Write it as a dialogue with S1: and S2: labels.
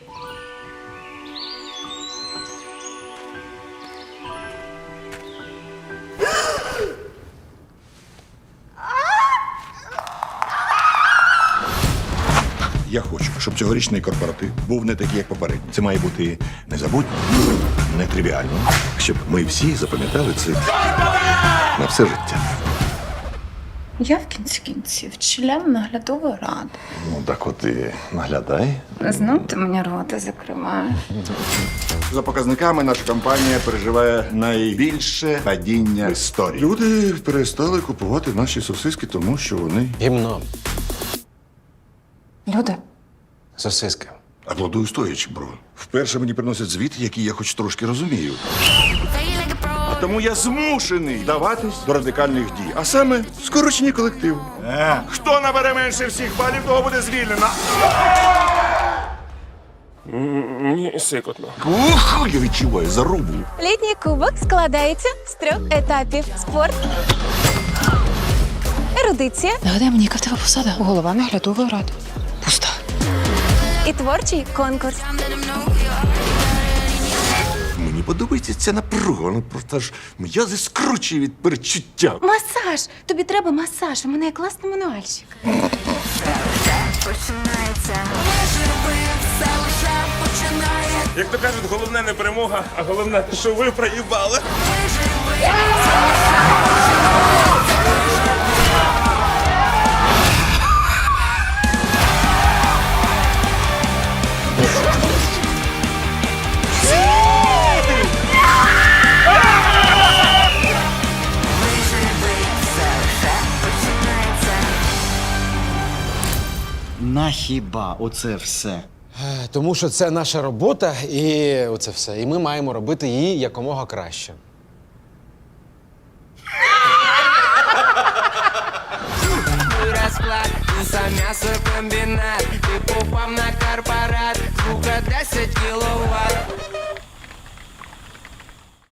S1: Я хочу, щоб цьогорічний корпоратив був не такий, як попередній. Це має бути незабутньо, нетривіально, щоб ми всі запам'ятали це на все життя.
S2: Я в кінці кінців член наглядової ради.
S1: Ну так от і наглядай.
S2: Знов ти мені рота закриваєш.
S1: За показниками наша компанія переживає найбільше падіння в історії. Люди перестали купувати наші сосиски, тому що вони
S3: Гімно.
S2: Люди,
S3: Сосиски.
S1: аплодую стоячи, бро. Вперше мені приносять звіт, який я хоч трошки розумію. Тому я змушений вдаватись до радикальних дій, а саме скорочені колективу. Е, хто набере менше всіх балів, того буде звільнено.
S4: Мені сикотно.
S1: Ух, я відчуваю зарубу.
S5: Літній кубок складається з трьох етапів: спорт, ерудиція
S2: нагадай мені, яка в тебе посада? Голова наглядової ради. Пуста.
S5: і творчий конкурс.
S1: Мені подобається ця напруга, вона просто ж м'язи скручує від перечуття.
S5: Масаж! Тобі треба масаж. У мене є класний мануальщик.
S4: Як то кажуть, головне не перемога, а головне, що ви проїбали.
S6: На хіба оце все?
S3: Е, Тому що це наша робота, і оце все. І ми маємо робити її якомога краще.
S7: розклад, за м'ясокомбінат, ти попав на корпорат, звука 10 кіловат.